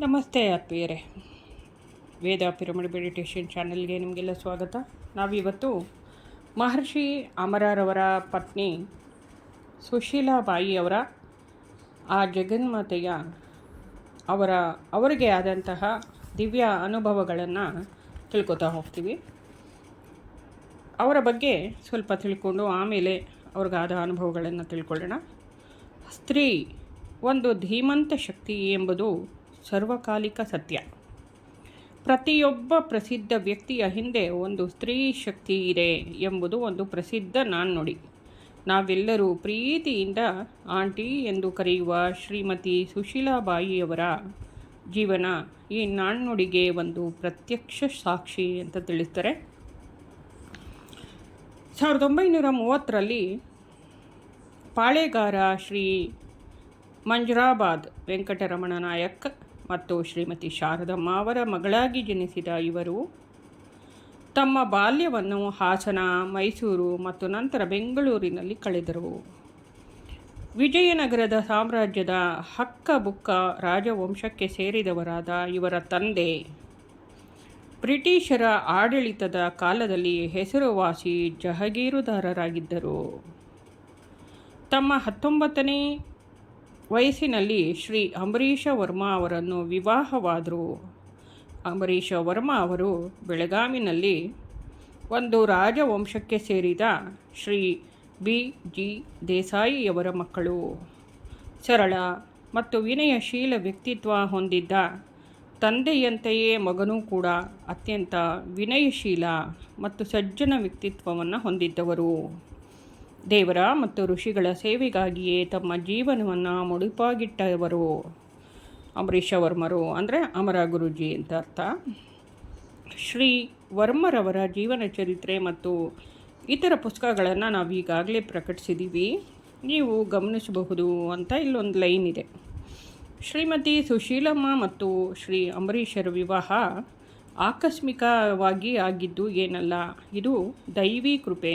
ನಮಸ್ತೆ ಆತ್ಮೀಯರೇ ವೇದ pyramid meditation ಚಾನಲ್ಗೆ ನಿಮಗೆಲ್ಲ ಸ್ವಾಗತ. ನಾವಿವತ್ತು ಮಹರ್ಷಿ ಅಮರರವರ ಪತ್ನಿ ಸುಶೀಲಾ ಬಾಯಿ ಅವರ, ಆ ಜಗನ್ಮಾತೆಯ ಅವರ, ಅವರಿಗೆ ಆದಂತಹ ದಿವ್ಯ ಅನುಭವಗಳನ್ನು ತಿಳ್ಕೊತಾ ಹೋಗ್ತೀವಿ. ಅವರ ಬಗ್ಗೆ ಸ್ವಲ್ಪ ತಿಳ್ಕೊಂಡು ಆಮೇಲೆ ಅವ್ರಿಗಾದ ಅನುಭವಗಳನ್ನು ತಿಳ್ಕೊಳ್ಳೋಣ. ಸ್ತ್ರೀ ಒಂದು ಧೀಮಂತ ಶಕ್ತಿ ಎಂಬುದು ಸರ್ವಕಾಲಿಕ ಸತ್ಯ. ಪ್ರತಿಯೊಬ್ಬ ಪ್ರಸಿದ್ಧ ವ್ಯಕ್ತಿಯ ಹಿಂದೆ ಒಂದು ಸ್ತ್ರೀ ಶಕ್ತಿ ಇದೆ ಎಂಬುದು ಒಂದು ಪ್ರಸಿದ್ಧ ನಾಣ್ಣುಡಿ ನಾವೆಲ್ಲರೂ ಪ್ರೀತಿಯಿಂದ ಆಂಟಿ ಎಂದು ಕರೆಯುವ ಶ್ರೀಮತಿ ಸುಶೀಲಾಬಾಯಿಯವರ ಜೀವನ ಈ ನಾಣ್ಣುಡಿಗೆ ಒಂದು ಪ್ರತ್ಯಕ್ಷ ಸಾಕ್ಷಿ ಅಂತ ತಿಳಿಸ್ತಾರೆ. ಸಾವಿರದ ಒಂಬೈನೂರ ಮೂವತ್ತರಲ್ಲಿ ಪಾಳೆಗಾರ ಶ್ರೀ ಮಂಜುರಾಬಾದ್ ವೆಂಕಟರಮಣ ನಾಯಕ್ ಮತ್ತು ಶ್ರೀಮತಿ ಶಾರದಮ್ಮ ಅವರ ಮಗಳಾಗಿ ಜನಿಸಿದ ಇವರು ತಮ್ಮ ಬಾಲ್ಯವನ್ನು ಹಾಸನ, ಮೈಸೂರು ಮತ್ತು ನಂತರ ಬೆಂಗಳೂರಿನಲ್ಲಿ ಕಳೆದರು. ವಿಜಯನಗರದ ಸಾಮ್ರಾಜ್ಯದ ಹಕ್ಕ ಬುಕ್ಕ ರಾಜವಂಶಕ್ಕೆ ಸೇರಿದವರಾದ ಇವರ ತಂದೆ. ಬ್ರಿಟಿಷರ ಆಡಳಿತದ ಕಾಲದಲ್ಲಿ ಹೆಸರುವಾಸಿ ಜಹಗೀರುದಾರರಾಗಿದ್ದರು. ತಮ್ಮ ಹತ್ತೊಂಬತ್ತನೇ ವಯಸ್ಸಿನಲ್ಲಿ ಶ್ರೀ ಅಂಬರೀಷ ವರ್ಮ ಅವರನ್ನು ವಿವಾಹವಾದರು. ಅಂಬರೀಷ ವರ್ಮ ಅವರು ಬೆಳಗಾವಿನಲ್ಲಿ ಒಂದು ರಾಜವಂಶಕ್ಕೆ ಸೇರಿದ ಶ್ರೀ ಬಿ. ಜಿ. ದೇಸಾಯಿಯವರ ಮಕ್ಕಳು. ಸರಳ ಮತ್ತು ವಿನಯಶೀಲ ವ್ಯಕ್ತಿತ್ವ ಹೊಂದಿದ್ದ ತಂದೆಯಂತೆಯೇ ಮಗನೂ ಕೂಡ ಅತ್ಯಂತ ವಿನಯಶೀಲ ಮತ್ತು ಸಜ್ಜನ ವ್ಯಕ್ತಿತ್ವವನ್ನು ಹೊಂದಿದ್ದವರು. ದೇವರ ಮತ್ತು ಋಷಿಗಳ ಸೇವೆಗಾಗಿಯೇ ತಮ್ಮ ಜೀವನವನ್ನು ಮುಡಿಪಾಗಿಟ್ಟವರು ಅಂಬರೀಷ ವರ್ಮರು ಅಂದರೆ ಅಮರ ಗುರುಜಿ ಅಂತ ಅರ್ಥ. ಶ್ರೀ ವರ್ಮರವರ ಜೀವನ ಚರಿತ್ರೆ ಮತ್ತು ಇತರ ಪುಸ್ತಕಗಳನ್ನು ನಾವು ಈಗಾಗಲೇ ಪ್ರಕಟಿಸಿದ್ದೀವಿ ನೀವು ಗಮನಿಸಬಹುದು ಅಂತ ಇಲ್ಲೊಂದು ಲೈನ್ ಇದೆ. ಶ್ರೀಮತಿ ಸುಶೀಲಮ್ಮ ಮತ್ತು ಶ್ರೀ ಅಂಬರೀಷರ ವಿವಾಹ ಆಕಸ್ಮಿಕವಾಗಿ ಆಗಿದ್ದು ಏನಲ್ಲ, ಇದು ದೈವಿ ಕೃಪೆ.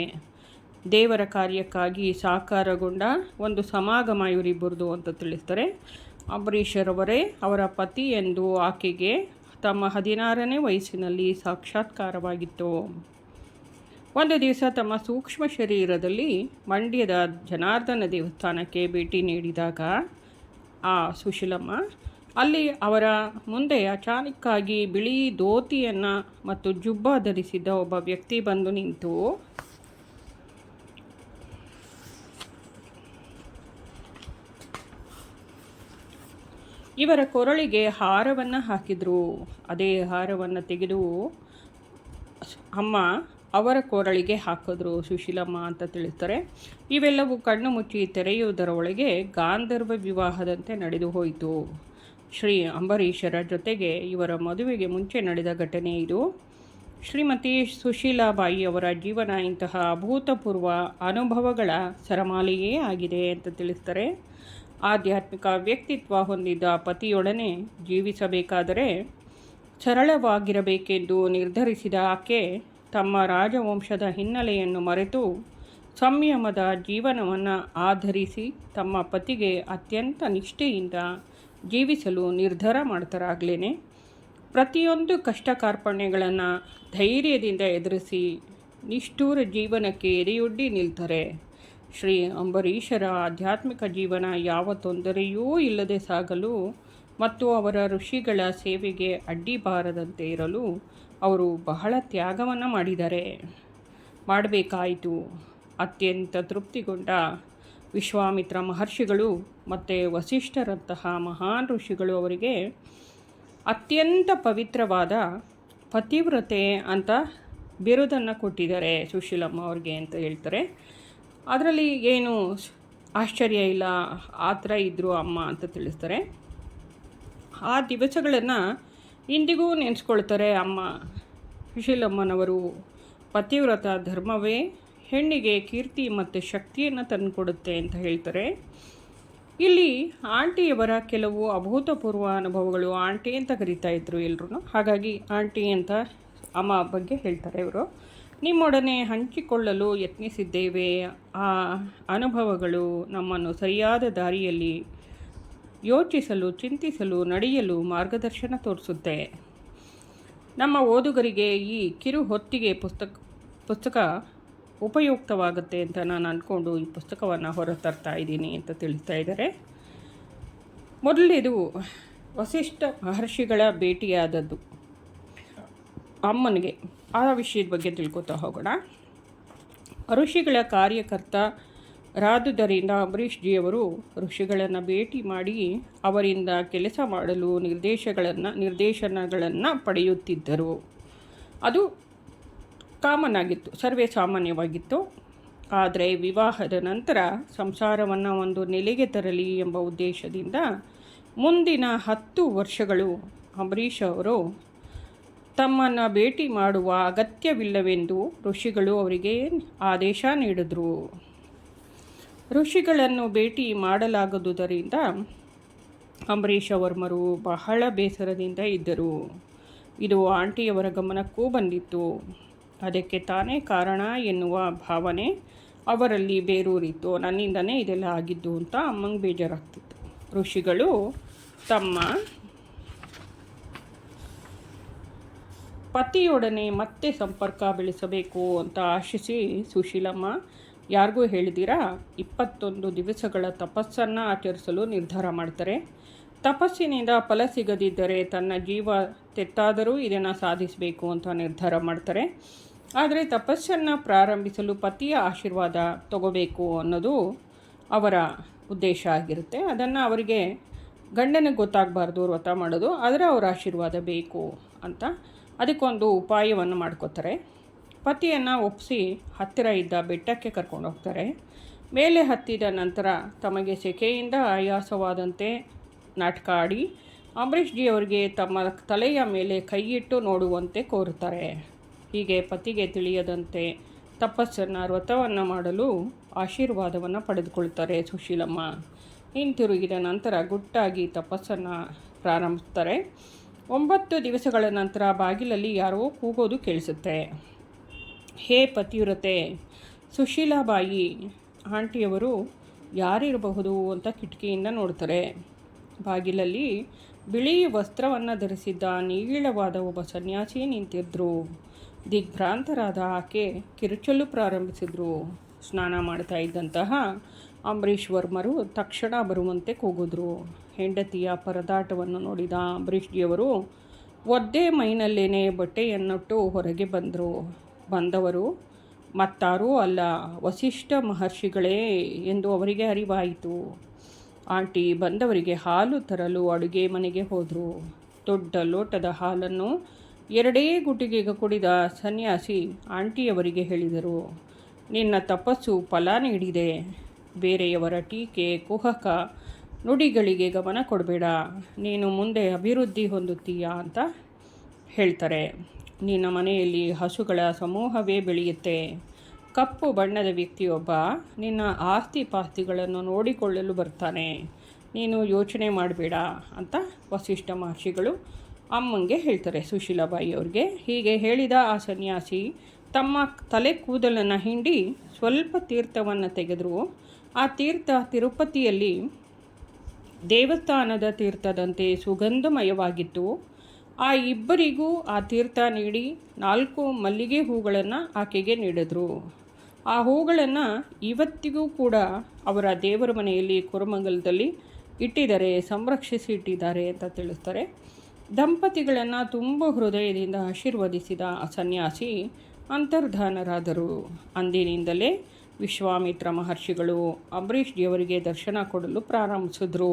ದೇವರ ಕಾರ್ಯಕ್ಕಾಗಿ ಸಾಕಾರಗೊಂಡ ಒಂದು ಸಮಾಗಮ ಇವರಿಬ್ಬರದು ಅಂತ ತಿಳಿಸ್ತಾರೆ. ಅಂಬರೀಷರವರೇ, ಅವರ ಪತಿ ಎಂದು ಆಕೆಗೆ ತಮ್ಮ ಹದಿನಾರನೇ ವಯಸ್ಸಿನಲ್ಲಿ ಸಾಕ್ಷಾತ್ಕಾರವಾಗಿತ್ತು. ಒಂದು ದಿವಸ ತಮ್ಮ ಸೂಕ್ಷ್ಮ ಶರೀರದಲ್ಲಿ ಮಂಡ್ಯದ ಜನಾರ್ದನ ದೇವಸ್ಥಾನಕ್ಕೆ ಭೇಟಿ ನೀಡಿದಾಗ, ಆ ಸುಶೀಲಮ್ಮ, ಅಲ್ಲಿ ಅವರ ಮುಂದೆ ಅಚಾನಕ್ಕಾಗಿ ಬಿಳಿ ಧೋತಿಯನ್ನು ಮತ್ತು ಜುಬ್ಬ ಧರಿಸಿದ್ದ ಒಬ್ಬ ವ್ಯಕ್ತಿ ಬಂದು ನಿಂತು ಇವರ ಕೊರಳಿಗೆ ಹಾರವನ್ನು ಹಾಕಿದರು. ಅದೇ ಹಾರವನ್ನು ತೆಗೆದು ಅಮ್ಮ ಅವರ ಕೊರಳಿಗೆ ಹಾಕಿದ್ರು. ಸುಶೀಲಮ್ಮ ಅಂತ ತಿಳಿಸ್ತಾರೆ ಇವೆಲ್ಲವೂ ಕಣ್ಣು ಮುಚ್ಚಿ ತೆರೆಯುವುದರ ಒಳಗೆ ಗಾಂಧರ್ವ ವಿವಾಹದಂತೆ ನಡೆದು ಹೋಯಿತು. ಶ್ರೀ ಅಂಬರೀಷರ ಜೊತೆಗೆ ಇವರ ಮದುವೆಗೆ ಮುಂಚೆ ನಡೆದ ಘಟನೆ ಇದು. ಶ್ರೀಮತಿ ಸುಶೀಲಾಬಾಯಿ ಅವರ ಜೀವನ ಇಂತಹ ಅಭೂತಪೂರ್ವ ಅನುಭವಗಳ ಸರಮಾಲೆಯೇ ಆಗಿದೆ ಅಂತ ತಿಳಿಸ್ತಾರೆ. ಆಧ್ಯಾತ್ಮಿಕ ವ್ಯಕ್ತಿತ್ವ ಹೊಂದಿದ್ದ ಪತಿಯೊಡನೆ ಜೀವಿಸಬೇಕಾದರೆ ಸರಳವಾಗಿರಬೇಕೆಂದು ನಿರ್ಧರಿಸಿದ ಆಕೆ ತಮ್ಮ ರಾಜವಂಶದ ಹಿನ್ನೆಲೆಯನ್ನು ಮರೆತು ಸಂಯಮದ ಜೀವನವನ್ನು ಆಧರಿಸಿ ತಮ್ಮ ಪತಿಗೆ ಅತ್ಯಂತ ನಿಷ್ಠೆಯಿಂದ ಜೀವಿಸಲು ನಿರ್ಧಾರ ಮಾಡ್ತಾರಾಗ್ಲೇ ಪ್ರತಿಯೊಂದು ಕಷ್ಟ ಕಾರ್ಪಣ್ಯಗಳನ್ನು ಧೈರ್ಯದಿಂದ ಎದುರಿಸಿ ನಿಷ್ಠೂರ ಜೀವನಕ್ಕೆ ಎದೆಯೊಡ್ಡಿ ನಿಲ್ತಾರೆ. ಶ್ರೀ ಅಂಬರೀಷರ ಆಧ್ಯಾತ್ಮಿಕ ಜೀವನ ಯಾವ ತೊಂದರೆಯೂ ಇಲ್ಲದೆ ಸಾಗಲು ಮತ್ತು ಅವರ ಋಷಿಗಳ ಸೇವೆಗೆ ಅಡ್ಡಿ ಬಾರದಂತೆ ಇರಲು ಅವರು ಬಹಳ ತ್ಯಾಗವನ್ನು ಮಾಡಿದ್ದಾರೆ ಮಾಡಬೇಕಾಯಿತು. ಅತ್ಯಂತ ತೃಪ್ತಿಗೊಂಡ ವಿಶ್ವಾಮಿತ್ರ ಮಹರ್ಷಿಗಳು ಮತ್ತು ವಸಿಷ್ಠರಂತಹ ಮಹಾನ್ ಋಷಿಗಳು ಅವರಿಗೆ ಅತ್ಯಂತ ಪವಿತ್ರವಾದ ಪತಿವ್ರತೆ ಅಂತ ಬಿರುದನ್ನು ಕೊಟ್ಟಿದ್ದಾರೆ ಸುಶೀಲಮ್ಮ ಅವ್ರಿಗೆ ಅಂತ ಹೇಳ್ತಾರೆ. ಅದರಲ್ಲಿ ಏನು ಆಶ್ಚರ್ಯ ಇಲ್ಲ, ಆ ಥರ ಇದ್ದರು ಅಮ್ಮ ಅಂತ ತಿಳಿಸ್ತಾರೆ. ಆ ದಿವಸಗಳನ್ನು ಇಂದಿಗೂ ನೆನೆಸ್ಕೊಳ್ತಾರೆ ಅಮ್ಮ. ಸುಶೀಲಮ್ಮನವರು ಪತಿವ್ರತ ಧರ್ಮವೇ ಹೆಣ್ಣಿಗೆ ಕೀರ್ತಿ ಮತ್ತು ಶಕ್ತಿಯನ್ನು ತಂದುಕೊಡುತ್ತೆ ಅಂತ ಹೇಳ್ತಾರೆ. ಇಲ್ಲಿ ಆಂಟಿಯವರ ಕೆಲವು ಅಭೂತಪೂರ್ವ ಅನುಭವಗಳು ಆಂಟಿ ಅಂತ ಕರಿತಾ ಇದ್ರು ಎಲ್ಲರೂ ಹಾಗಾಗಿ ಆಂಟಿ ಅಂತ ಅಮ್ಮ ಬಗ್ಗೆ ಹೇಳ್ತಾರೆ ಇವರು. ನಿಮ್ಮೊಡನೆ ಹಂಚಿಕೊಳ್ಳಲು ಯತ್ನಿಸಿದ್ದೇವೆ. ಆ ಅನುಭವಗಳು ನಮ್ಮನ್ನು ಸರಿಯಾದ ದಾರಿಯಲ್ಲಿ ಯೋಚಿಸಲು, ಚಿಂತಿಸಲು, ನಡೆಯಲು ಮಾರ್ಗದರ್ಶನ ತೋರಿಸುತ್ತೆ. ನಮ್ಮ ಓದುಗರಿಗೆ ಈ ಕಿರು ಹೊತ್ತಿಗೆ ಪುಸ್ತಕ ಪುಸ್ತಕ ಉಪಯುಕ್ತವಾಗುತ್ತೆ ಅಂತ ನಾನು ಅಂದ್ಕೊಂಡು ಈ ಪುಸ್ತಕವನ್ನು ಹೊರತರ್ತಾ ಇದ್ದೀನಿ ಅಂತ ತಿಳಿಸ್ತಾ ಇದ್ದಾರೆ. ಮೊದಲನೇದು ವಸಿಷ್ಠ ಮಹರ್ಷಿಗಳ ಭೇಟಿಯಾದದ್ದು. ಅಮ್ಮನಿಗೆ ಆ ವಿಷಯದ ಬಗ್ಗೆ ತಿಳ್ಕೊತಾ ಹೋಗೋಣ. ಋಷಿಗಳ ಕಾರ್ಯಕರ್ತ ರಾದುದರಿಂದ ಅಂಬರೀಷ್ ಜಿಯವರು ಋಷಿಗಳನ್ನು ಭೇಟಿ ಮಾಡಿ ಅವರಿಂದ ಕೆಲಸ ಮಾಡಲು ನಿರ್ದೇಶಗಳನ್ನು ನಿರ್ದೇಶನಗಳನ್ನು ಪಡೆಯುತ್ತಿದ್ದರು. ಅದು ಕಾಮನ್ ಆಗಿತ್ತು ಸರ್ವೇ ಸಾಮಾನ್ಯವಾಗಿತ್ತು. ಆದರೆ ವಿವಾಹದ ನಂತರ ಸಂಸಾರವನ್ನು ಒಂದು ನೆಲೆಗೆ ತರಲಿ ಎಂಬ ಉದ್ದೇಶದಿಂದ ಮುಂದಿನ ಹತ್ತು ವರ್ಷಗಳು ಅಂಬರೀಷ್ ಅವರು ತಮ್ಮನ್ನು ಭೇಟಿ ಮಾಡುವ ಅಗತ್ಯವಿಲ್ಲವೆಂದು ಋಷಿಗಳು ಅವರಿಗೆ ಆದೇಶ ನೀಡಿದರು. ಋಷಿಗಳನ್ನು ಭೇಟಿ ಮಾಡಲಾಗದುದರಿಂದ ಅಂಬರೀಷ ವರ್ಮರು ಬಹಳ ಬೇಸರದಿಂದ ಇದ್ದರು. ಇದು ಆಂಟಿಯವರ ಗಮನಕ್ಕೂ ಬಂದಿತ್ತು. ಅದಕ್ಕೆ ತಾನೇ ಕಾರಣ ಎನ್ನುವ ಭಾವನೆ ಅವರಲ್ಲಿ ಬೇರೂರಿತ್ತು ನನ್ನಿಂದನೇ ಇದೆಲ್ಲ ಆಗಿದ್ದು ಅಂತ ಅಮ್ಮಂಗೆ ಬೇಜಾರಾಗ್ತಿತ್ತು. ಋಷಿಗಳು ತಮ್ಮ ಪತಿಯೊಡನೆ ಮತ್ತೆ ಸಂಪರ್ಕ ಬೆಳೆಸಬೇಕು ಅಂತ ಆಶಿಸಿ ಸುಶೀಲಮ್ಮ, ಯಾರಿಗೂ ಹೇಳಿದಿರಾ ಇಪ್ಪತ್ತೊಂದು ದಿವಸಗಳ ತಪಸ್ಸನ್ನು ಆಚರಿಸಲು ನಿರ್ಧಾರ ಮಾಡ್ತಾರೆ. ತಪಸ್ಸಿನಿಂದ ಫಲ ಸಿಗದಿದ್ದರೆ ತನ್ನ ಜೀವ ತೆತ್ತಾದರೂ ಇದನ್ನು ಸಾಧಿಸಬೇಕು ಅಂತ ನಿರ್ಧಾರ ಮಾಡ್ತಾರೆ. ಆದರೆ ತಪಸ್ಸನ್ನು ಪ್ರಾರಂಭಿಸಲು ಪತಿಯ ಆಶೀರ್ವಾದ ತಗೋಬೇಕು ಅನ್ನೋದು ಅವರ ಉದ್ದೇಶ ಆಗಿರುತ್ತೆ. ಅದನ್ನು ಅವರಿಗೆ ಗಂಡನಿಗೆ ಗೊತ್ತಾಗಬಾರ್ದು ವ್ರತ ಮಾಡೋದು, ಆದರೆ ಅವರ ಆಶೀರ್ವಾದ ಬೇಕು ಅಂತ ಅದಕ್ಕೊಂದು ಉಪಾಯವನ್ನು ಮಾಡ್ಕೋತಾರೆ. ಪತಿಯನ್ನು ಒಪ್ಪಿಸಿ ಹತ್ತಿರ ಇದ್ದ ಬೆಟ್ಟಕ್ಕೆ ಕರ್ಕೊಂಡು ಹೋಗ್ತಾರೆ. ಮೇಲೆ ಹತ್ತಿದ ನಂತರ ತಮಗೆ ಸೆಕೆಯಿಂದ ಆಯಾಸವಾದಂತೆ ನಾಟಕ ಆಡಿ ಅಂಬರೀಷ್ ಜಿ ಅವರಿಗೆ ತಮ್ಮ ತಲೆಯ ಮೇಲೆ ಕೈಯಿಟ್ಟು ನೋಡುವಂತೆ ಕೋರುತ್ತಾರೆ. ಹೀಗೆ ಪತಿಗೆ ತಿಳಿಯದಂತೆ ತಪಸ್ಸನ್ನು, ವ್ರತವನ್ನು ಮಾಡಲು ಆಶೀರ್ವಾದವನ್ನು ಪಡೆದುಕೊಳ್ತಾರೆ ಸುಶೀಲಮ್ಮ. ಹಿಂತಿರುಗಿದ ನಂತರ ಗುಟ್ಟಾಗಿ ತಪಸ್ಸನ್ನು ಪ್ರಾರಂಭಿಸ್ತಾರೆ. ಒಂಬತ್ತು ದಿವಸಗಳ ನಂತರ ಬಾಗಿಲಲ್ಲಿ ಯಾರೋ ಕೂಗೋದು ಕೇಳಿಸುತ್ತೆ. ಹೇ ಪತಿವ್ರತೆ, ಸುಶೀಲಾಬಾಯಿ, ಆಂಟಿಯವರು ಯಾರಿರಬಹುದು ಅಂತ ಕಿಟಕಿಯಿಂದ ನೋಡ್ತಾರೆ. ಬಾಗಿಲಲ್ಲಿ ಬಿಳಿ ವಸ್ತ್ರವನ್ನು ಧರಿಸಿದ್ದ ನೀಳವಾದ ಒಬ್ಬ ಸನ್ಯಾಸಿ ನಿಂತಿದ್ದರು ದಿಗ್ಭ್ರಾಂತರಾದ ಆಕೆ ಕಿರುಚಲು ಪ್ರಾರಂಭಿಸಿದರು. ಸ್ನಾನ ಮಾಡ್ತಾ ಇದ್ದಂತಹ ಅಂಬರೀಷ್ ವರ್ಮರು ತಕ್ಷಣ ಬರುವಂತೆ ಕೂಗಿದ್ರು. ಹೆಂಡತಿಯ ಪರದಾಟವನ್ನು ನೋಡಿದ ಅಂಬರೀಷ್ಜಿಯವರು ಒದ್ದೆ ಮೈನಲ್ಲೇನೆ ಬಟ್ಟೆಯನ್ನುಟ್ಟು ಹೊರಗೆ ಬಂದರು. ಬಂದವರು, ಮತ್ತಾರೂ ಅಲ್ಲ, ವಸಿಷ್ಠ ಮಹರ್ಷಿಗಳೇ ಎಂದು ಅವರಿಗೆ ಅರಿವಾಯಿತು. ಆಂಟಿ ಬಂದವರಿಗೆ ಹಾಲು ತರಲು ಅಡುಗೆ ಮನೆಗೆ ಹೋದರು. ದೊಡ್ಡ ಲೋಟದ ಹಾಲನ್ನು ಎರಡೇ ಗುಟಿಗೆಗೆ ಕುಡಿದ ಸನ್ಯಾಸಿ ಆಂಟಿಯವರಿಗೆ ಹೇಳಿದರು, ನಿನ್ನ ತಪಸ್ಸು ಫಲ ನೀಡಿದೆ. ಬೇರೆಯವರ ಟೀಕೆ, ಕುಹಕ, ನುಡಿಗಳಿಗೆ ಗಮನ ಕೊಡಬೇಡ. ನೀನು ಮುಂದೆ ಅಭಿವೃದ್ಧಿ ಹೊಂದುತ್ತೀಯಾ ಅಂತ ಹೇಳ್ತಾರೆ. ನಿನ್ನ ಮನೆಯಲ್ಲಿ ಹಸುಗಳ ಸಮೂಹವೇ ಬೆಳೆಯುತ್ತೆ. ಕಪ್ಪು ಬಣ್ಣದ ವ್ಯಕ್ತಿಯೊಬ್ಬ ನಿನ್ನ ಆಸ್ತಿ ಪಾಸ್ತಿಗಳನ್ನು ನೋಡಿಕೊಳ್ಳಲು ಬರ್ತಾನೆ. ನೀನು ಯೋಚನೆ ಮಾಡಬೇಡ ಅಂತ ವಸಿಷ್ಠ ಮಹರ್ಷಿಗಳು ಅಮ್ಮಂಗೆ ಹೇಳ್ತಾರೆ. ಸುಶೀಲಾಬಾಯಿ ಅವ್ರಿಗೆ ಹೀಗೆ ಹೇಳಿದ ಆ ಸನ್ಯಾಸಿ ತಮ್ಮ ತಲೆ ಕೂದಲನ್ನು ಹಿಂಡಿ ಸ್ವಲ್ಪ ತೀರ್ಥವನ್ನು ತೆಗೆದರು. ಆ ತೀರ್ಥ ತಿರುಪತಿಯಲ್ಲಿ ದೇವಸ್ಥಾನದ ತೀರ್ಥದಂತೆ ಸುಗಂಧಮಯವಾಗಿತ್ತು. ಆ ಇಬ್ಬರಿಗೂ ಆ ತೀರ್ಥ ನೀಡಿ ನಾಲ್ಕು ಮಲ್ಲಿಗೆ ಹೂಗಳನ್ನು ಆಕೆಗೆ ನೀಡಿದ್ರು. ಆ ಹೂಗಳನ್ನು ಇವತ್ತಿಗೂ ಕೂಡ ಅವರ ದೇವರ ಮನೆಯಲ್ಲಿ ಕುರುಮಂಗಲದಲ್ಲಿ ಇಟ್ಟಿದ್ದಾರೆ, ಸಂರಕ್ಷಿಸಿ ಇಟ್ಟಿದ್ದಾರೆ ಅಂತ ತಿಳಿಸ್ತಾರೆ. ದಂಪತಿಗಳನ್ನು ತುಂಬ ಹೃದಯದಿಂದ ಆಶೀರ್ವದಿಸಿದ ಸನ್ಯಾಸಿ ಅಂತರ್ಧಾನರಾದರು. ಅಂದಿನಿಂದಲೇ ವಿಶ್ವಾಮಿತ್ರ ಮಹರ್ಷಿಗಳು ಅಂಬರೀಷ್ ದೇವರಿಗೆ ದರ್ಶನ ಕೊಡಲು ಪ್ರಾರಂಭಿಸಿದ್ರು.